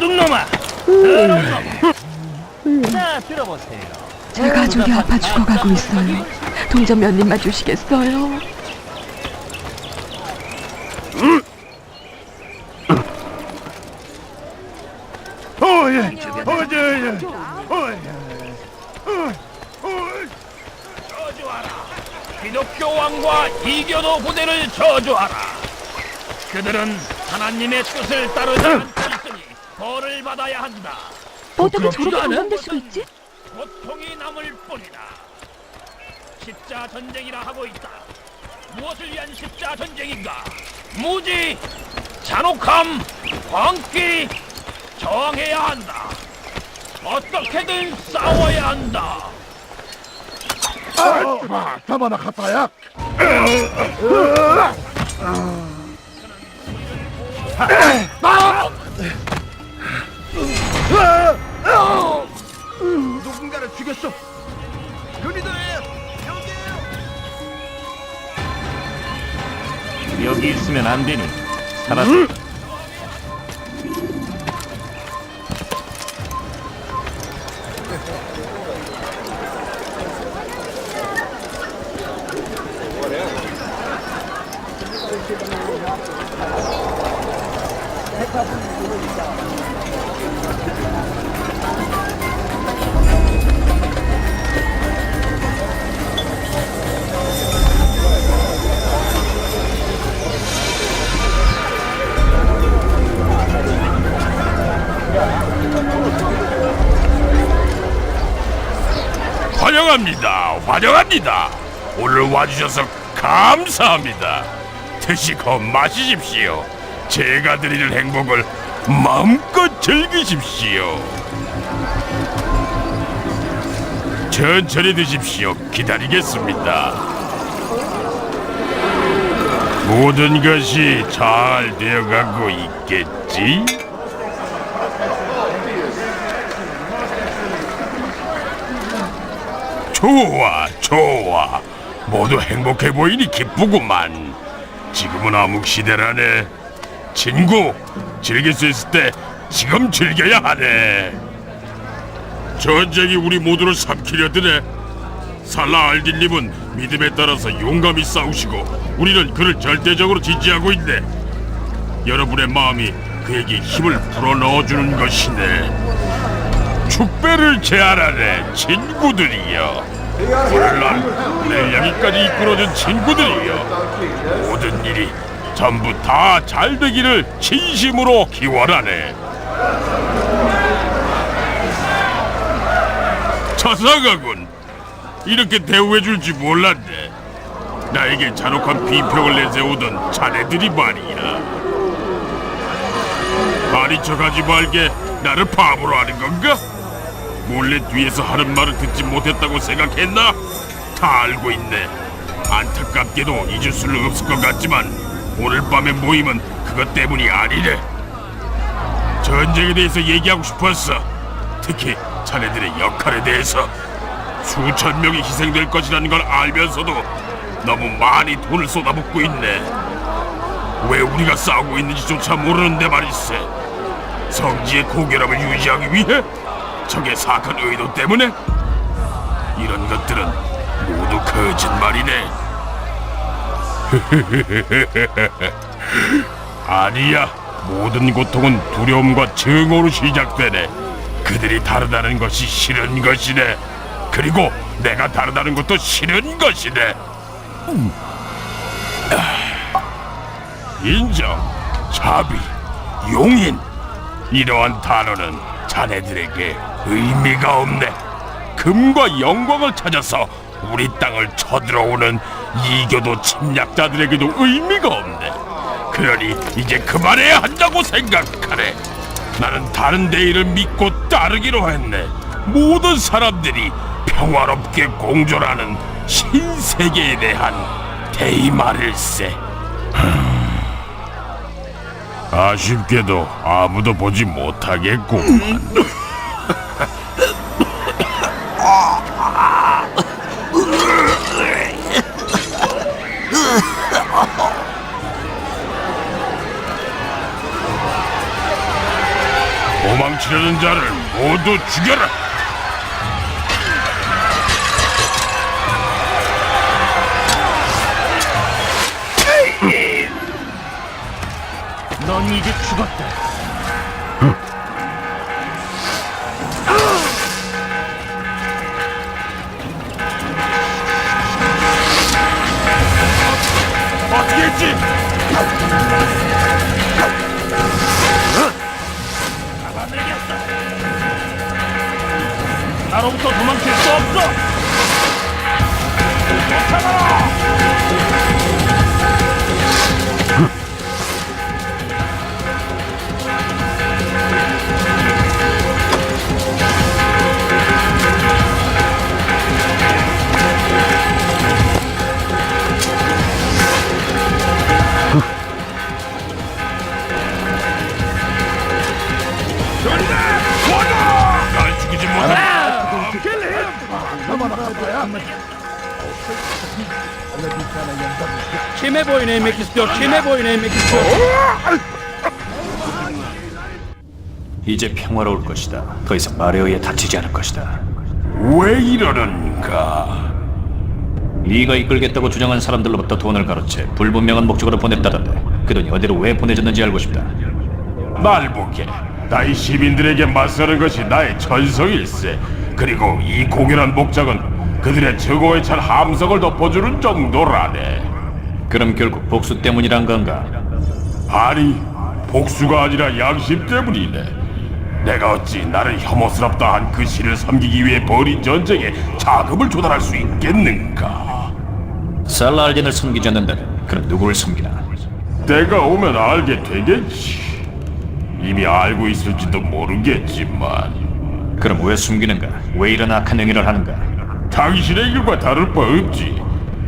도둑놈아! 더러운 놈! 자, 들어보세요. 제 가족이 아파 죽어가고 있어요. 동전 몇 입만 주시겠어요? 저주하라! 기독교 왕과 이교도 부대를 저주하라! 그들은 하나님의 뜻을 따르지 않고 있으니 벌을 받아야 한다. 어떻게 저렇게 감정될 수가 있지? 뿐이다. 십자 전쟁이라 하고 있다. 무엇을 위한 십자 전쟁인가? 무지, 잔혹함, 광기, 저항해야 한다. 어떻게든 싸워야 한다. 아, 타마나 카타야. 누군가를 죽였어. 여기 있으면 안 되니. 살았. 환영합니다. 환영합니다. 오늘 와주셔서 감사합니다. 드시고 마시십시오. 제가 드리는 행복을 마음껏 즐기십시오. 천천히 드십시오. 기다리겠습니다. 모든 것이 잘 되어가고 있겠지? 좋아, 좋아. 모두 행복해 보이니 기쁘구만. 지금은 암흑 시대라네. 친구, 즐길 수 있을 때 지금 즐겨야 하네. 전쟁이 우리 모두를 삼키려 드네. 살라 알딘님은 믿음에 따라서 용감히 싸우시고 우리는 그를 절대적으로 지지하고 있네. 여러분의 마음이 그에게 힘을 불어넣어주는 것이네. 축배를 제안하네 친구들이여. 오늘날 내 여기까지 이끌어준 친구들이여. 모든 일이 전부 다 잘 되기를 진심으로 기원하네. 자상하군. 이렇게 대우해 줄줄 몰랐네. 나에게 잔혹한 비평을 내세우던 자네들이 말이야. 아니 척하지 말게 나를 바보로 하는 건가? 몰래 뒤에서 하는 말을 듣지 못했다고 생각했나? 다 알고 있네. 안타깝게도 잊을 수는 없을 것 같지만 오늘 밤의 모임은 그것 때문이 아니래. 전쟁에 대해서 얘기하고 싶었어. 특히 자네들의 역할에 대해서 수천 명이 희생될 것이라는 걸 알면서도 너무 많이 돈을 쏟아붓고 있네. 왜 우리가 싸우고 있는지조차 모르는데 말일세. 성지의 고결함을 유지하기 위해 적의 사악한 의도 때문에 이런 것들은 모두 거짓말이네. 아니야. 모든 고통은 두려움과 증오로 시작되네. 그들이 다르다는 것이 싫은 것이네. 그리고 내가 다르다는 것도 싫은 것이네. 음. 아. 인정, 자비, 용인. 이러한 단어는 자네들에게 의미가 없네. 금과 영광을 찾아서 우리 땅을 쳐들어오는 이교도 침략자들에게도 의미가 없네. 그러니 이제 그만해야 한다고 생각하네. 나는 다른 데이를 믿고 따르기로 했네. 모든 사람들이 평화롭게 공존하는 신세계에 대한 대의 말일세. 아쉽게도 아무도 보지 못하겠구만. 도망치려는 자를 모두 죽여라. 넌 이제 죽었다. 잡아내겠다. 나로부터 도망칠 수 없어. 날 Kime boyun eğmek istiyor? Kime boyun eğmek istiyor? 이제 평화로울 것이다. 더 이상 말에 의해 다치지 않을 것이다. 왜 이러는가? 네가 이끌겠다고 주장한 사람들로부터 돈을 가로채 불분명한 목적으로 보냈다던데 그 돈이 어디로 왜 보내졌는지 알고 싶다. 날 보게. 나이 시민들에게 맞서는 것이 나의 전성일세. 그리고 이 공연한 목적은 그들의 적어에 찬 함성을 덮어주는 정도라네. 그럼 결국 복수 때문이란 건가? 아니, 복수가 아니라 양심 때문이네. 내가 어찌 나를 혐오스럽다 한 그 시를 섬기기 위해 벌인 전쟁에 자금을 조달할 수 있겠는가? 살라알딘을 섬기지 않는다면 그럼 누구를 섬기나? 때가 오면 알게 되겠지. 이미 알고 있을지도 모르겠지만 그럼 왜 숨기는가? 왜 이런 악한 행위를 하는가? 당신의 일과 다를 바 없지.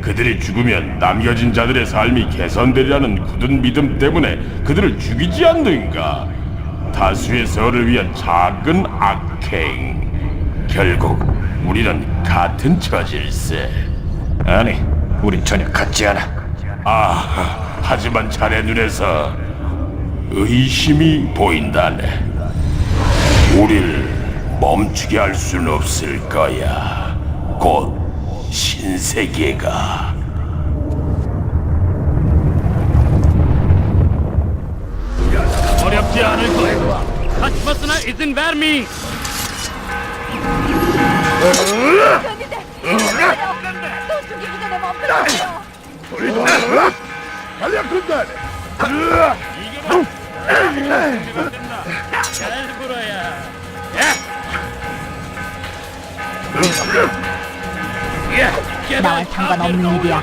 그들이 죽으면 남겨진 자들의 삶이 개선되리라는 굳은 믿음 때문에 그들을 죽이지 않는가? 다수의 서를 위한 작은 악행. 결국 우리는 같은 처질세. 아니, 우린 전혀 같지 않아. 아, 하지만 자네 눈에서 의심이 보인다네. 우릴 멈추게 할 순 없을 거야. Gon Shinsegi'ga. Oraya bir koy. Kaçmasına izin vermeyin. Gel buraya. Gel. 나와 상관없는 일이야.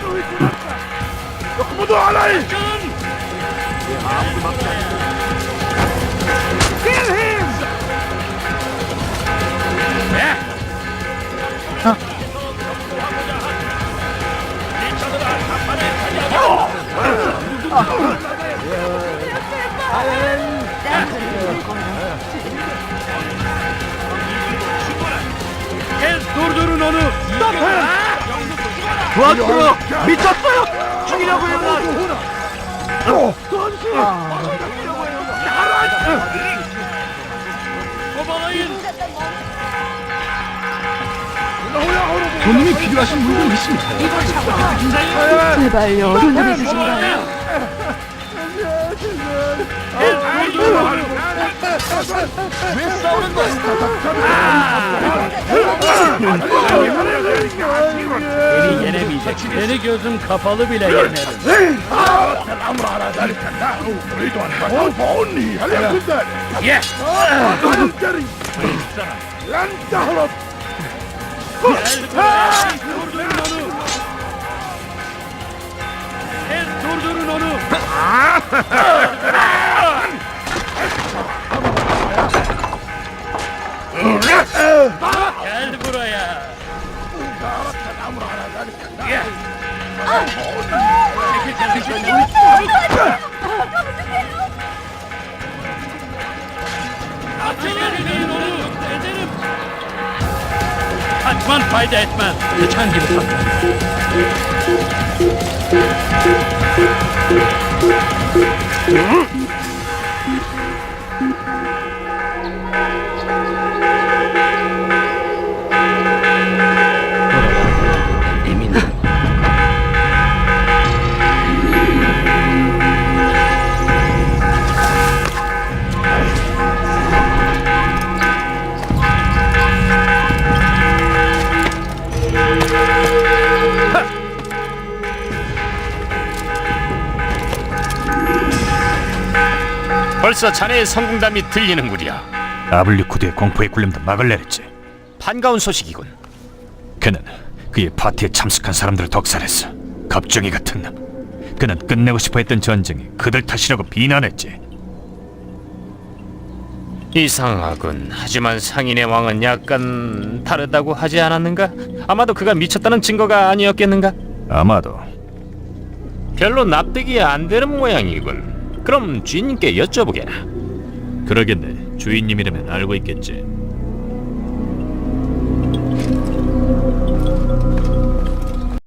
Durdurun onu. Stop him. 도와줘. 미쳤어요. 죽이려고 해요. 고마워요. 도움이 필요하신 분들 있습니다. 제발요. 돈좀 있으신가요? Beni yenemeyecek. Beni gözüm kapalı bile yenerim. الأمر على ذلك لا أريد أن تتوفوني هل يمكن ذلك؟ أنا الجري لن تهرب Durdurun onu! Durdurun onu! Gel buraya. Açılın onu. Ederim. Kaçman fayda etmez. Geçen gibi saklan. Uhum. 벌써 자네의 성공담이 들리는구려. 아블리쿠드의 공포의 굴림도 막을 내렸지. 반가운 소식이군. 그는 그의 파티에 참석한 사람들을 독살했어. 겁쟁이 같은 놈. 그는 끝내고 싶어했던 전쟁이 그들 탓이라고 비난했지. 이상하군. 하지만 상인의 왕은 약간 다르다고 하지 않았는가? 아마도 그가 미쳤다는 증거가 아니었겠는가? 아마도 별로 납득이 안 되는 모양이군. 그럼 주인님께 여쭤보게나. 그러겠네. 주인님이라면 알고 있겠지.